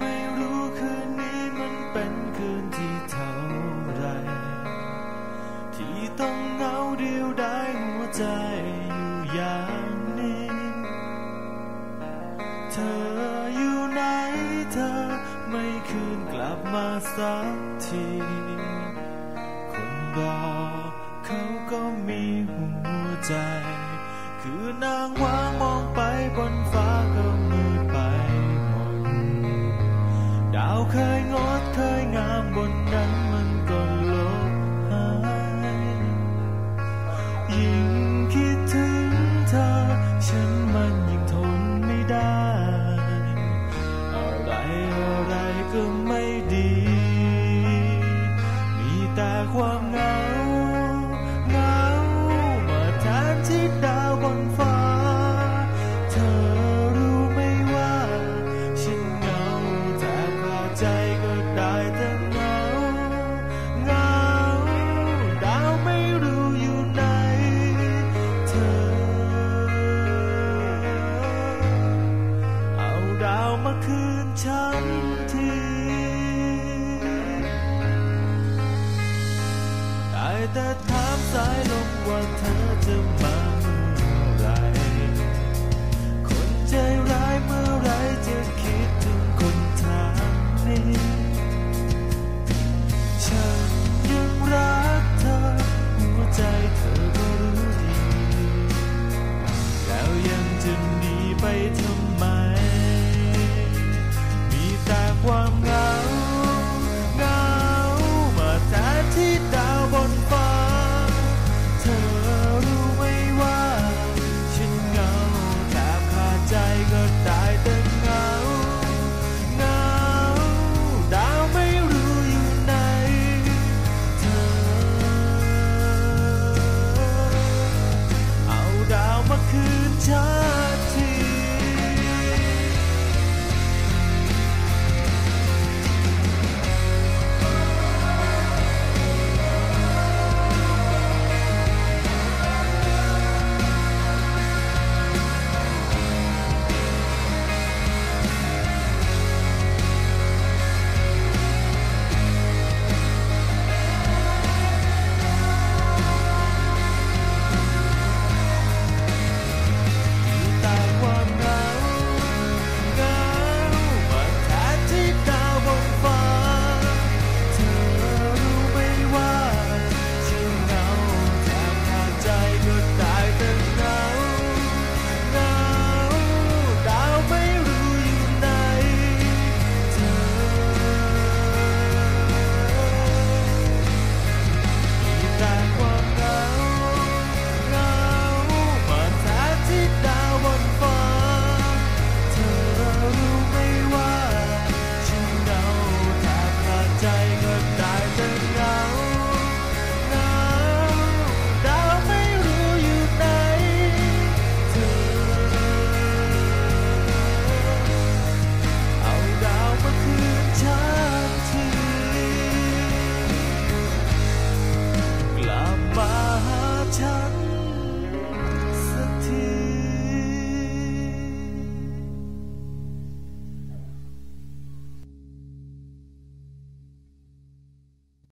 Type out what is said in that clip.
ไม่รู้คืนนี้มันเป็นคืนที่เท่าไร ที่ต้องเหงาเดียวดายหัวใจอยู่อย่างนี้ เธออยู่ไหนเธอไม่คืนกลับมาสักที คนรอเขาก็มีหัวใจ คือนางว่างมองไปบนฟ้าก็มื ดาวเคยงดเคยงามบนนั้นมันก็ แต่ถามสายลมว่าเธอจะมาเมื่อไรคนใจร้ายเมื่อไรจะคิดถึงคนทางนี้ ฉันยังรักเธอ หัวใจเธอก็รู้ดี แล้วยังจะหนีไปทำไม die.